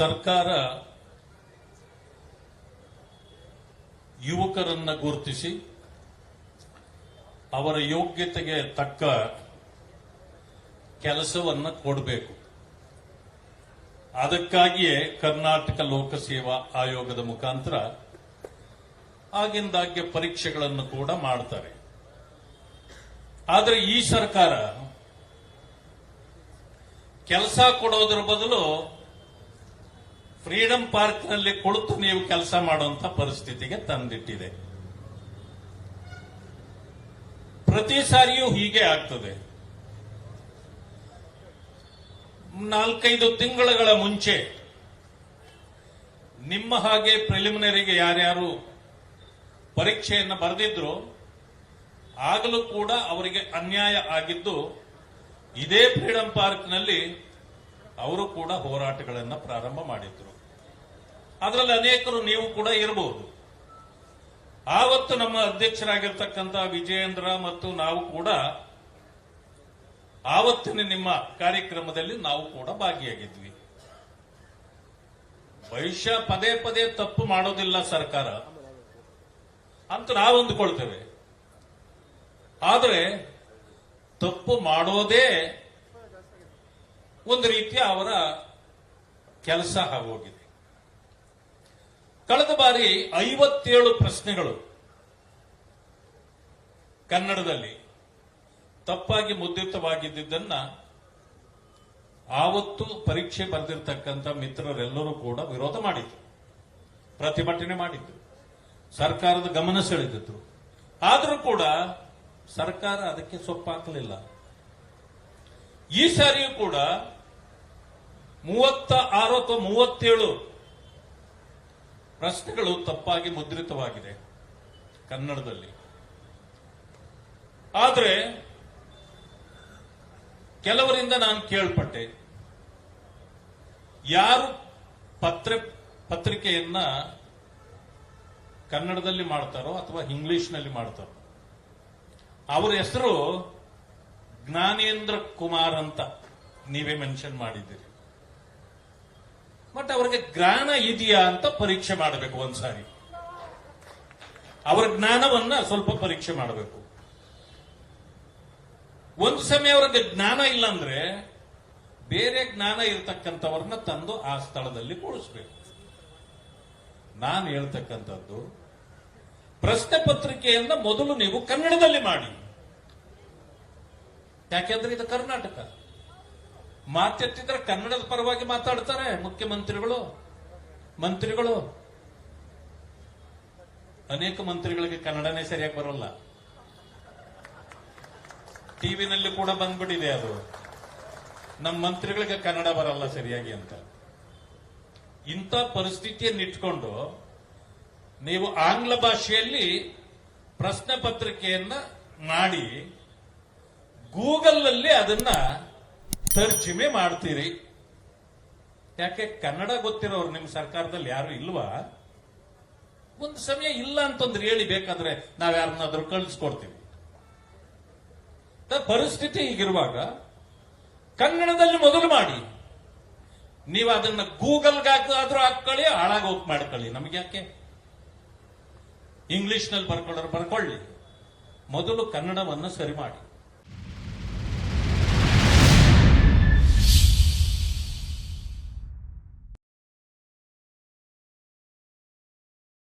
ಸರ್ಕಾರ ಯುವಕರನ್ನ ಗುರುತಿಸಿ ಅವರ ಯೋಗ್ಯತೆಗೆ ತಕ್ಕ ಕೆಲಸವನ್ನ ಕೊಡಬೇಕು. ಅದಕ್ಕಾಗಿಯೇ ಕರ್ನಾಟಕ ಲೋಕಸೇವಾ ಆಯೋಗದ ಮುಖಾಂತರ ಆಗಿಂದಾಗ್ಗೆ ಪರೀಕ್ಷೆಗಳನ್ನು ಕೂಡ ಮಾಡ್ತಾರೆ. ಆದರೆ ಈ ಸರ್ಕಾರ ಕೆಲಸ ಕೊಡೋದ್ರ ಬದಲು ಫ್ರೀಡಂ ಪಾರ್ಕ್ನಲ್ಲಿ ಕುಳಿತು ನೀವು ಕೆಲಸ ಮಾಡುವಂತ ಪರಿಸ್ಥಿತಿಗೆ ತಂದಿಟ್ಟಿದೆ. ಪ್ರತಿ ಸಾರಿಯೂ ಹೀಗೆ ಆಗ್ತದೆ. ನಾಲ್ಕೈದು ತಿಂಗಳುಗಳ ಮುಂಚೆ ನಿಮ್ಮ ಹಾಗೆ ಪ್ರಿಲಿಮಿನರಿಗೆ ಯಾರ್ಯಾರು ಪರೀಕ್ಷೆಯನ್ನು ಬರೆದಿದ್ರು ಆಗಲೂ ಕೂಡ ಅವರಿಗೆ ಅನ್ಯಾಯ ಆಗಿದ್ದು, ಇದೇ ಫ್ರೀಡಂ ಪಾರ್ಕ್ನಲ್ಲಿ ಅವರು ಕೂಡ ಹೋರಾಟಗಳನ್ನು ಪ್ರಾರಂಭ ಮಾಡಿದ್ರು. ಅದರಲ್ಲಿ ಅನೇಕರು ನೀವು ಕೂಡ ಇರಬಹುದು ಆವತ್ತು ನಮ್ಮ ಅಧ್ಯಕ್ಷರಾಗಿರ್ತಕ್ಕಂಥ ವಿಜಯೇಂದ್ರ ಮತ್ತು ನಾವು ಕೂಡ ಆವತ್ತಿನ ನಿಮ್ಮ ಕಾರ್ಯಕ್ರಮದಲ್ಲಿ ನಾವು ಕೂಡ ಭಾಗಿಯಾಗಿದ್ವಿ. ಭವಿಷ್ಯ ಪದೇ ಪದೇ ತಪ್ಪು ಮಾಡೋದಿಲ್ಲ ಸರ್ಕಾರ. ಅಂತ ನಾವು ಅಂದುಕೊಳ್ತೇವೆ. ಆದರೆ ತಪ್ಪು ಮಾಡೋದೇ ಒಂದು ರೀತಿಯ ಅವರ ಕೆಲಸ ಹೋಗಿದೆ ಕಳೆದ ಬಾರಿ ಐವತ್ತೇಳು ಪ್ರಶ್ನೆಗಳು ಕನ್ನಡದಲ್ಲಿ ತಪ್ಪಾಗಿ ಮುದ್ರಿತವಾಗಿದ್ದನ್ನ ಆವತ್ತು ಪರೀಕ್ಷೆ ಬರೆದಿರ್ತಕ್ಕಂಥ ಮಿತ್ರರೆಲ್ಲರೂ ಕೂಡ ವಿರೋಧ ಮಾಡಿದ್ರು. ಪ್ರತಿಭಟನೆ ಮಾಡಿದ್ರು. ಸರ್ಕಾರದ ಗಮನ ಸೆಳೆದಿದ್ರು. ಆದರೂ ಕೂಡ ಸರ್ಕಾರ ಅದಕ್ಕೆ ಸೊಪ್ಪಾಕಲಿಲ್ಲ. ಈ ಸಾರಿಯೂ ಕೂಡ ಮೂವತ್ತ ಆರು ಅಥವಾ ಮೂವತ್ತೇಳು ಪ್ರಶ್ನೆಗಳು ತಪ್ಪಾಗಿ ಮುದ್ರಿತವಾಗಿದೆ ಕನ್ನಡದಲ್ಲಿ. ಆದರೆ ಕೆಲವರಿಂದ ನಾನು ಕೇಳ್ಪಟ್ಟೆ. ಯಾರು ಪತ್ರ, ಪತ್ರಿಕೆಯನ್ನ ಕನ್ನಡದಲ್ಲಿ ಮಾಡ್ತಾರೋ ಅಥವಾ ಇಂಗ್ಲಿಷ್ನಲ್ಲಿ ಮಾಡ್ತಾರೋ. ಅವರ ಹೆಸರು ಜ್ಞಾನೇಂದ್ರ ಕುಮಾರ್ ಅಂತ ನೀವೇ ಮೆನ್ಷನ್ ಮಾಡಿದ್ದೀರಿ. ಬಟ್ ಅವರಿಗೆ ಜ್ಞಾನ ಇದೆಯಾ ಅಂತ ಪರೀಕ್ಷೆ ಮಾಡಬೇಕು ಒಂದ್ಸಾರಿ. ಅವರ ಜ್ಞಾನವನ್ನ ಸ್ವಲ್ಪ ಪರೀಕ್ಷೆ ಮಾಡಬೇಕು. ಒಂದು ಸಮಯ ಅವ್ರಿಗೆ ಜ್ಞಾನ ಇಲ್ಲ ಅಂದ್ರೆ ಬೇರೆ ಜ್ಞಾನ ಇರತಕ್ಕಂಥವ್ರನ್ನ ತಂದು ಆ ಸ್ಥಳದಲ್ಲಿ ಕೂಡಿಸ್ಬೇಕು. ನಾನು ಹೇಳ್ತಕ್ಕಂಥದ್ದು, ಪ್ರಶ್ನೆ ಪತ್ರಿಕೆಯನ್ನ ಮೊದಲು ನೀವು ಕನ್ನಡದಲ್ಲಿ ಮಾಡಿ. ಯಾಕೆಂದ್ರೆ ಇದು ಕರ್ನಾಟಕ. ಮಾತೆತ್ತಿದ್ರೆ ಕನ್ನಡದ ಪರವಾಗಿ ಮಾತಾಡ್ತಾರೆ ಮುಖ್ಯಮಂತ್ರಿಗಳು, ಮಂತ್ರಿಗಳು. ಅನೇಕ ಮಂತ್ರಿಗಳಿಗೆ ಕನ್ನಡನೇ ಸರಿಯಾಗಿ ಬರೋಲ್ಲ. ಟಿವಿನಲ್ಲಿ ಕೂಡ ಬಂದ್ಬಿಟ್ಟಿದೆ ಅದು. ನಮ್ಮ ಮಂತ್ರಿಗಳಿಗೆ ಕನ್ನಡ ಬರಲ್ಲ ಸರಿಯಾಗಿ ಅಂತ. ಇಂಥ ಪರಿಸ್ಥಿತಿಯನ್ನು ಇಟ್ಕೊಂಡು ನೀವು ಆಂಗ್ಲ ಭಾಷೆಯಲ್ಲಿ ಪ್ರಶ್ನೆ ಪತ್ರಿಕೆಯನ್ನ ಮಾಡಿ ಗೂಗಲ್ನಲ್ಲಿ ಅದನ್ನ ತರ್ಜಿಮೆ ಮಾಡ್ತೀರಿ. ಯಾಕೆ ಕನ್ನಡ ಗೊತ್ತಿರೋರು ನಿಮ್ಮ ಸರ್ಕಾರದಲ್ಲಿ ಯಾರು ಇಲ್ವಾ? ಒಂದು ಸಮಯ ಇಲ್ಲ ಅಂತಂದ್ರೆ ಹೇಳಿ ಬೇಕಾದ್ರೆ ನಾವ್ ಯಾರನ್ನಾದ್ರೂ ಕಳಿಸ್ಕೊಡ್ತೀವಿ. ಪರಿಸ್ಥಿತಿ ಹೀಗಿರುವಾಗ ಕನ್ನಡದಲ್ಲಿ ಮೊದಲು ಮಾಡಿ. ನೀವು ಅದನ್ನ ಗೂಗಲ್ಗಾದ್ರೂ ಹಾಕೊಳ್ಳಿ ಹಾಳಾಗಿ ಹೋಗಿ ಮಾಡ್ಕೊಳ್ಳಿ. ನಮಗೆ ಯಾಕೆ? ಇಂಗ್ಲಿಷ್ನಲ್ಲಿ ಬರ್ಕೊಳ್ಳೋರು ಬರ್ಕೊಳ್ಳಿ. ಮೊದಲು ಕನ್ನಡವನ್ನು ಸರಿ ಮಾಡಿ.